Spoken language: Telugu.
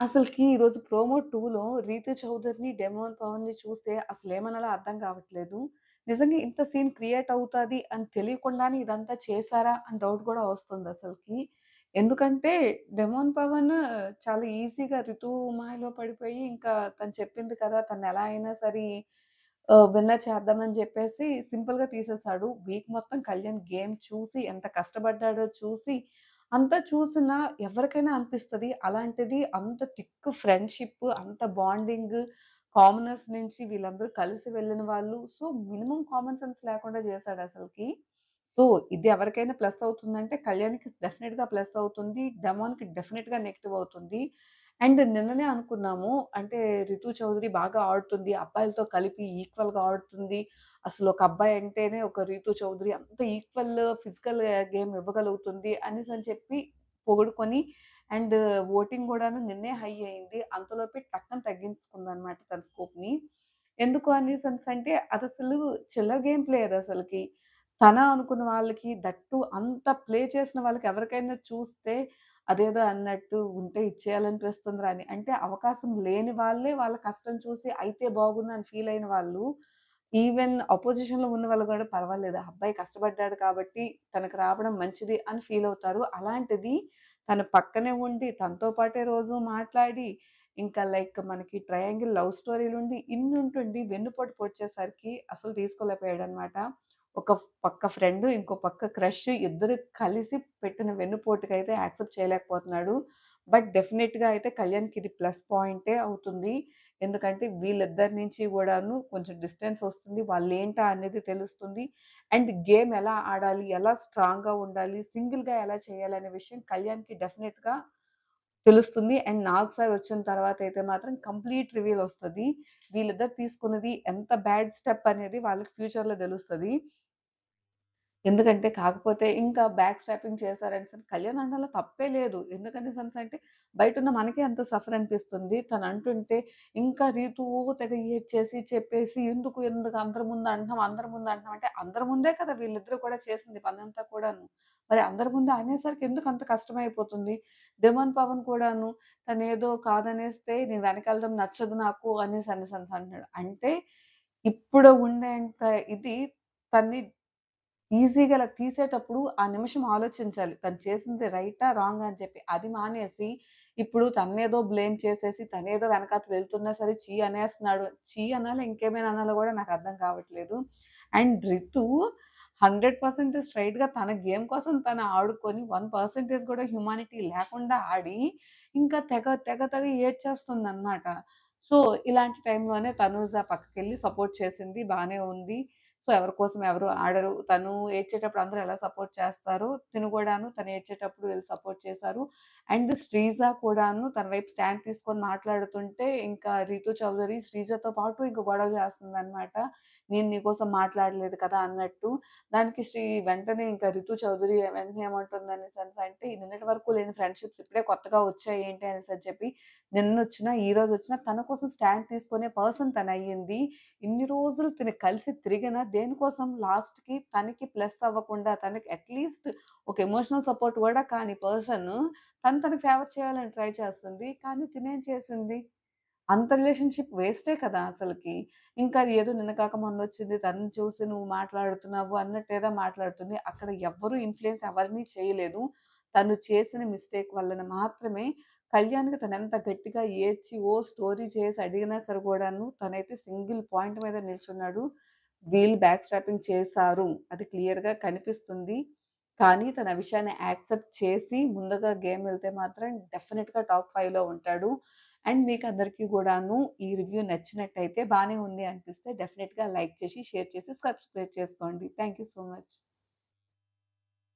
అసలకి ఈరోజు ప్రోమో టూలో 'రీతు చౌదరిని, డెమోన్ పవన్‌ని' చూస్తే అసలు ఏమనలా అర్థం కావట్లేదు. నిజంగా ఇంత సీన్ క్రియేట్ అవుతుంది అని తెలియకుండానే ఇదంతా చేశారా? అని డౌట్ కూడా వస్తుంది అసలుకి ఎందుకంటే డెమోన్ పవన్ చాలా ఈజీగా రితు మాయలో పడిపోయి ఇంకా తను చెప్పింది కదా! తను ఎలా అయినా సరే విన్నర్ చేద్దామని చెప్పేసి సింపుల్‌గా తీసేసాడు. వీక్ మొత్తం కళ్యాణ్ గేమ్ చూసి ఎంత కష్టపడ్డాడో చూసి అంతా చూసినా ఎవరికైనా అనిపిస్తుంది అలాంటిది అంత థిక్ ఫ్రెండ్‌షిప్, అంత బాండింగ్, కామనర్స్ నుంచి వీళ్ళందరూ కలిసి వెళ్ళిన వాళ్ళు. సో, మినిమం కామన్ సెన్స్ లేకుండా చేశాడసలకి. సో, ఇది ఎవరికైనా ప్లస్ అవుతుందంటే కళ్యాణ్‌కి డెఫినెట్గా ప్లస్ అవుతుంది. డెమాన్‌కి డెఫినెట్గా నెగిటివ్ అవుతుంది. అండ్ నిన్ననే అనుకున్నాము. అంటే రితు చౌదరి బాగా ఆడుతుంది. అబ్బాయిలతో కలిపి ఈక్వల్‌గా ఆడుతుంది. అసలు ఒక అబ్బాయి అంటేనే ఒక రితు చౌదరి అంత ఈక్వల్ ఫిజికల్ గేమ్ ఇవ్వగలుగుతుంది అనేసి అని చెప్పి పొగుడుకొని అండ్ ఓటింగ్ కూడాను నిన్నే హై అయింది. అంతలోపే టక్కన తగ్గించుకుందనమాట తన స్కోప్‌ని. ఎందుకు అన్నిసన్స్ అంటే అది అసలు చిల్లర గేమ్ ప్లేయర్ అసలుకి తన అనుకున్న వాళ్ళకి దట్టు అంత ప్లే చేసిన వాళ్ళకి ఎవరికైనా చూస్తే అదేదో అన్నట్టు ఉంటే ఇచ్చేయాలనిపిస్తుంది రాని అంటే అవకాశం లేని వాళ్ళే వాళ్ళ కష్టం చూసి అయితే బాగున్నా అని ఫీల్ అయిన వాళ్ళు ఈవెన్ అపోజిషన్‌లో ఉన్నవాళ్ళు కూడా పర్వాలేదు. ఆ అబ్బాయి కష్టపడ్డాడు కాబట్టి తనకు రావడం మంచిది అని ఫీల్ అవుతారు. అలాంటిది తన పక్కనే ఉండి, తనతో పాటే రోజు మాట్లాడి, ఇంకా లైక్ మనకి ట్రయాంగిల్ లవ్ స్టోరీలు ఉండి ఇన్ని ఇన్నుంటుండి వెన్నుపోటు పొడిచేసరికి అసలు తీసుకోలేకపోయాడు అనమాట ఒక పక్క ఫ్రెండ్, ఇంకో పక్క క్రష్ ఇద్దరు కలిసి పెట్టిన వెన్నుపోటుకైతే యాక్సెప్ట్ చేయలేకపోతున్నాడు. బట్ డెఫినెట్గా అయితే కళ్యాణ్‌కి ఇది ప్లస్ పాయింటే అవుతుంది. ఎందుకంటే వీళ్ళిద్దరి నుంచి కూడాను కొంచెం డిస్టెన్స్ వస్తుంది వాళ్ళు ఏంటా అనేది తెలుస్తుంది. అండ్ గేమ్ ఎలా ఆడాలి? ఎలా స్ట్రాంగ్‌గా ఉండాలి? సింగిల్‌గా ఎలా చేయాలి? అనే విషయం కళ్యాణ్‌కి డెఫినెట్గా తెలుస్తుంది. అండ్ నాగ్ సార్ వచ్చిన తర్వాత అయితే మాత్రం కంప్లీట్ రివీల్ వస్తుంది వీళ్ళిద్దరు తీసుకున్నది ఎంత బ్యాడ్ స్టెప్ అనేది వాళ్ళకి ఫ్యూచర్‌లో తెలుస్తుంది ఎందుకంటే కాకపోతే ఇంకా బ్యాక్ స్టాపింగ్ చేశారని కళ్యాణ్ అనడంలో తప్పే లేదు. ఎందుకని సన్స్ అంటే బయట ఉన్న మనకే అంత సఫర్ అనిపిస్తుంది. తను అంటుంటే ఇంకా రీతు తెగ చేసి చెప్పేసి ఎందుకు, ఎందుకు అందరి ముందు అంటున్నాం అందరి ముందు అంటున్నాం అంటే అందరి ముందే కదా వీళ్ళిద్దరూ కూడా చేసింది పనంతా కూడాను. మరి అందరి ముందు అనేసరికి ఎందుకు అంత కష్టమైపోతుంది? డెమన్ పవన్ కూడాను తను ఏదో కాదనేస్తే నేను వెనకెళ్ళడం నచ్చదు నాకు అనేసి అనేసి అంటున్నాడు. అంటే ఇప్పుడు ఉండేంత ఇది తన్ని ఈజీగా అలా తీసేటప్పుడు ఆ నిమిషం ఆలోచించాలి. తను చేసింది రైటా? రాంగ్ అని చెప్పి. అది మానేసి ఇప్పుడు తన్నేదో బ్లేమ్ చేసేసి తనేదో వెనకాతల వెళ్తున్నా సరే చీ అనేస్తున్నాడు. చీ అనాలి ఇంకేమైనా అనాలో కూడా నాకు అర్థం కావట్లేదు. అండ్ రితు 100% స్ట్రెయిట్‌గా తన గేమ్ కోసం తను ఆడుకొని వన్ పర్సెంటేజ్ కూడా హ్యుమానిటీ లేకుండా ఆడి ఇంకా తెగ తెగ తెగ ఏడ్చేస్తుంది అన్నమాట సో, ఇలాంటి టైంలోనే తనూజ పక్కకెళ్ళి సపోర్ట్ చేసింది. బాగానే ఉంది. సో, ఎవరి కోసం ఎవరు ఆడరు. తను ఏడ్చేటప్పుడు అందరూ ఎలా సపోర్ట్ చేస్తారు తిను కూడాను తను ఏడ్చేటప్పుడు వీళ్ళు సపోర్ట్ చేశారు. అండ్ శ్రీజ కూడాను తన వైపు స్టాండ్ తీసుకొని మాట్లాడుతుంటే, ఇంకా రీతు చౌదరి శ్రీజతో పాటు ఇంక గొడవ చేస్తుంది అనమాట నేను నీకోసం మాట్లాడలేదు కదా! అన్నట్టు. దానికి శ్రీ వెంటనే ఇంకా రితు చౌదరి వెంటనే ఏమంటుందనేసనేసి అంటే, నిన్నటి వరకు లేని ఫ్రెండ్‌షిప్స్ ఇప్పుడే కొత్తగా వచ్చాయి ఏంటి అని చెప్పి, నిన్న వచ్చిన ఈ రోజు వచ్చిన తన కోసం స్టాండ్ తీసుకునే పర్సన్ తనయ్యింది. ఇన్ని రోజులు తిని కలిసి తిరిగిన దేనికోసం లాస్ట్‌కి తనకి ప్లస్ అవ్వకుండా తనకి అట్‌లీస్ట్ ఒక ఎమోషనల్ సపోర్ట్ కూడా కాని పర్సన్ తను తనకి ఫేవర్ చేయాలని ట్రై చేస్తుంది. కానీ తినేం చేసింది? అంత రిలేషన్‌షిప్ వేస్టే కదా అసలుకి ఇంకా ఏదో నిన్న కాక మొన్నొచ్చింది తను చూసి నువ్వు మాట్లాడుతున్నావు అన్నట్టేదో మాట్లాడుతుంది. అక్కడ ఎవ్వరు ఇన్ఫ్లుయెన్స్ ఎవరిని చేయలేదు. తను చేసిన మిస్టేక్ వలన మాత్రమే కళ్యాణ్‌కి తనెంత గట్టిగా ఏడ్చి, ఓ స్టోరీ చేసి అడిగినా సరే కూడాను తనైతే సింగిల్ పాయింట్ మీద నిల్చున్నాడు. వీల్ బ్యాక్ స్టాపింగ్ చేశారు. అది క్లియర్‌గా కనిపిస్తుంది. కానీ తన విషయాన్ని యాక్సెప్ట్ చేసి ముందుగా గేమ్ వెళ్తే మాత్రం డెఫినెట్గా టాప్ ఫైవ్లో ఉంటాడు. అండ్ మీకు అందరికీ కూడాను ఈ రివ్యూ నచ్చినట్టయితే బాగానే ఉంది అనిపిస్తే డెఫినెట్గా లైక్ చేసి, షేర్ చేసి, సబ్స్క్రైబ్ చేసుకోండి. Thank you so much.